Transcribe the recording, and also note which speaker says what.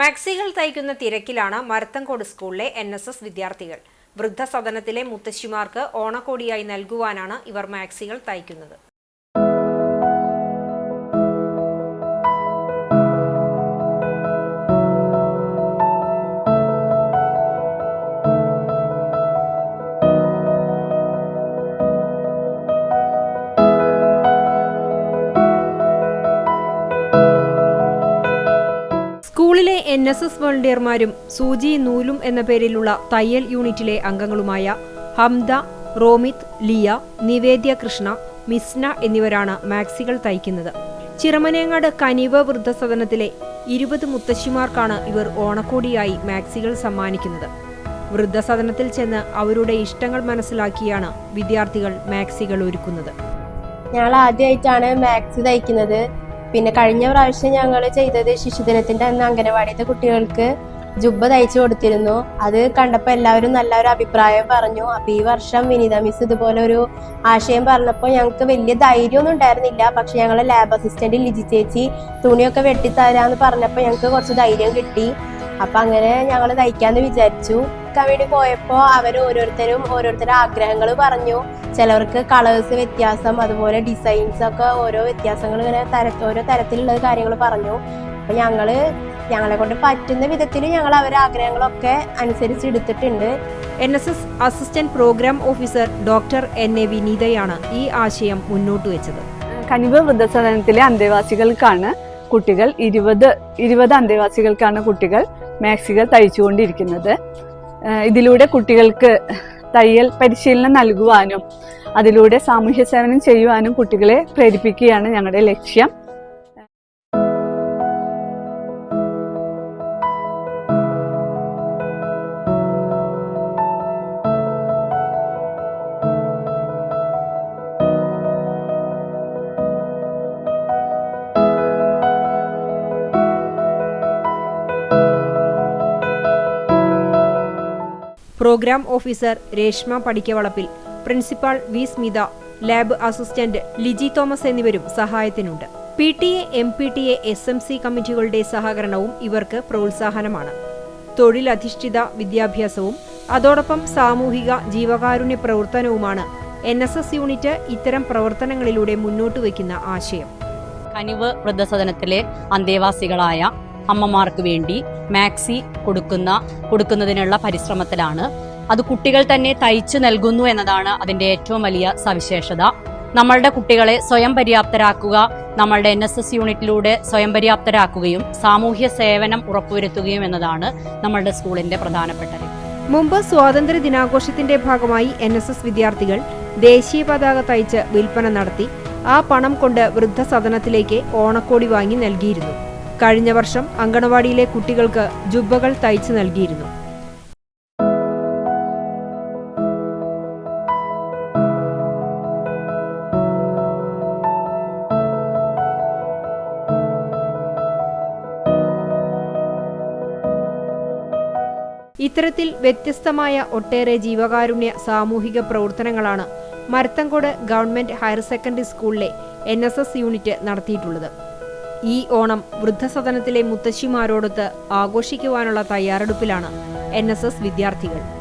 Speaker 1: മാക്സികൾ തയ്ക്കുന്ന തിരക്കിലാണ് മരത്തങ്കോട് സ്കൂളിലെ എൻ എസ് എസ് വിദ്യാർത്ഥികൾ. വൃദ്ധസദനത്തിലെ മുത്തശ്ശിമാർക്ക് ഓണക്കോടിയായി നൽകുവാനാണ് ഇവർ മാക്സികൾ തയ്ക്കുന്നത്. സ്കൂളിലെ എൻ എസ് എസ് വോളണ്ടിയർമാരും സൂചി നൂലും എന്ന പേരിലുള്ള തയ്യൽ യൂണിറ്റിലെ അംഗങ്ങളുമായ ഹംദ റോമിത് ലിയ നിവേദ്യ കൃഷ്ണ മിസ്ന എന്നിവരാണ് മാക്സികൾ തയ്ക്കുന്നത്. ചിറമനേങ്ങാട് കനിവ വൃദ്ധസദനത്തിലെ ഇരുപത് മുത്തശ്ശിമാർക്കാണ് ഇവർ ഓണക്കോടിയായി മാക്സികൾ സമ്മാനിക്കുന്നത്. വൃദ്ധസദനത്തിൽ ചെന്ന് അവരുടെ ഇഷ്ടങ്ങൾ മനസ്സിലാക്കിയാണ് വിദ്യാർത്ഥികൾ മാക്സികൾ ഒരുക്കുന്നത്.
Speaker 2: ഞങ്ങൾ ആദ്യമായിട്ടാണ് മാക്സി തയ്ക്കുന്നത്. പിന്നെ കഴിഞ്ഞ പ്രാവശ്യം ഞങ്ങൾ ചെയ്തത് ശിശുദിനത്തിന്റെ അന്ന് അംഗനവാടിയത്തെ കുട്ടികൾക്ക് ജുബ്ബ തയ്ച്ചു കൊടുത്തിരുന്നു. അത് കണ്ടപ്പോൾ എല്ലാവരും നല്ലൊരു അഭിപ്രായം പറഞ്ഞു. അപ്പൊ ഈ വർഷം വിനീത മിസ് ഇതുപോലെ ഒരു ആശയം പറഞ്ഞപ്പോൾ ഞങ്ങൾക്ക് വലിയ ധൈര്യമൊന്നും ഉണ്ടായിരുന്നില്ല. പക്ഷെ ഞങ്ങളെ ലാബ് അസിസ്റ്റന്റ് ലിജി ചേച്ചി തുണിയൊക്കെ വെട്ടിത്തരാന്ന് പറഞ്ഞപ്പോൾ ഞങ്ങൾക്ക് കുറച്ച് ധൈര്യം കിട്ടി. അപ്പൊ അങ്ങനെ ഞങ്ങൾ തയ്ക്കാന്ന് വിചാരിച്ചു. തയ്ക്കാൻ വേണ്ടി പോയപ്പോൾ അവർ ഓരോരുത്തരും ഓരോരുത്തരുടെ ആഗ്രഹങ്ങൾ പറഞ്ഞു. ചിലവർക്ക് കളേഴ്സ് വ്യത്യാസം അതുപോലെ ഡിസൈൻസ് ഒക്കെ ഓരോ വ്യത്യാസങ്ങൾ ഇങ്ങനെ തര ഓരോ തരത്തിലുള്ള കാര്യങ്ങൾ പറഞ്ഞു. അപ്പൊ ഞങ്ങൾ ഞങ്ങളെ കൊണ്ട് പറ്റുന്ന വിധത്തിൽ ഞങ്ങൾ അവരുടെ ആഗ്രഹങ്ങളൊക്കെ അനുസരിച്ച് എടുത്തിട്ടുണ്ട്.
Speaker 1: N S S assistant programme officer doctor N A വിനീതയാണ് ഈ ആശയം മുന്നോട്ട് വെച്ചത്.
Speaker 3: കനിവ് വൃദ്ധസദനത്തിലെ അന്തേവാസികൾക്കാണ് കുട്ടികൾ ഇരുപത് ഇരുപത് അന്തേവാസികൾക്കാണ് കുട്ടികൾ മാക്സികൾ തയ്ച്ചുകൊണ്ടിരിക്കുന്നത്. ഇതിലൂടെ കുട്ടികൾക്ക് തയ്യൽ പരിശീലനം നൽകുവാനും അതിലൂടെ സാമൂഹ്യ സേവനം ചെയ്യുവാനും കുട്ടികളെ പ്രേരിപ്പിക്കുകയാണ് ഞങ്ങളുടെ ലക്ഷ്യം.
Speaker 1: Programme officer Reshma Padikkavalappil. Principal V. Smitha lab assistant Liji Thomas എന്നിവരും സഹായത്തിനുണ്ട്. P. T. A M. P. T. A S. M. C കമ്മിറ്റികളുടെ സഹകരണവും ഇവർക്ക് പ്രോത്സാഹനമാണ്. തൊഴിലധിഷ്ഠിത വിദ്യാഭ്യാസവും അതോടൊപ്പം സാമൂഹിക ജീവകാരുണ്യ പ്രവർത്തനവുമാണ് എൻ എസ് എസ് യൂണിറ്റ് ഇത്തരം പ്രവർത്തനങ്ങളിലൂടെ മുന്നോട്ട് വയ്ക്കുന്ന ആശയം.
Speaker 4: കനിവ് വൃദ്ധസദനത്തിലെ അന്തേവാസികളായ അമ്മമാർക്ക് വേണ്ടി മാക്സി കൊടുക്കുന്ന കൊടുക്കുന്നതിനുള്ള പരിശ്രമത്തിലാണ്. അത് കുട്ടികൾ തന്നെ തയ്ച്ചു നൽകുന്നു എന്നതാണ് അതിന്റെ ഏറ്റവും വലിയ സവിശേഷത. നമ്മളുടെ കുട്ടികളെ സ്വയം പര്യാപ്തരാക്കുക നമ്മളുടെ എൻ എസ് എസ് യൂണിറ്റിലൂടെ സ്വയം പര്യാപ്തരാക്കുകയും സാമൂഹ്യ സേവനം ഉറപ്പുവരുത്തുകയും എന്നതാണ് നമ്മളുടെ സ്കൂളിന്റെ പ്രധാനപ്പെട്ട
Speaker 1: മുമ്പ് സ്വാതന്ത്ര്യ ദിനാഘോഷത്തിന്റെ ഭാഗമായി എൻ എസ് എസ് വിദ്യാർത്ഥികൾ ദേശീയ പതാക തയ്ച്ച് വിൽപ്പന നടത്തി ആ പണം കൊണ്ട് വൃദ്ധസദനത്തിലേക്ക് ഓണക്കോടി വാങ്ങി നൽകിയിരുന്നു. കഴിഞ്ഞ വർഷം അങ്കണവാടിയിലെ കുട്ടികൾക്ക് ജുബ്ബകൾ തയ്ച്ചു നൽകിയിരുന്നു. ഇത്തരത്തിൽ വ്യത്യസ്തമായ ഒട്ടേറെ ജീവകാരുണ്യ സാമൂഹിക പ്രവർത്തനങ്ങളാണ് മരത്തങ്കോട് ഗവൺമെന്റ് ഹയർ സെക്കൻഡറി സ്കൂളിലെ എൻ യൂണിറ്റ് നടത്തിയിട്ടുള്ളത്. ഈ ഓണം വൃദ്ധസദനത്തിലെ മുത്തശ്ശിമാരോടൊത്ത് ആഘോഷിക്കുവാനുള്ള തയ്യാറെടുപ്പിലാണ് എൻ വിദ്യാർത്ഥികൾ.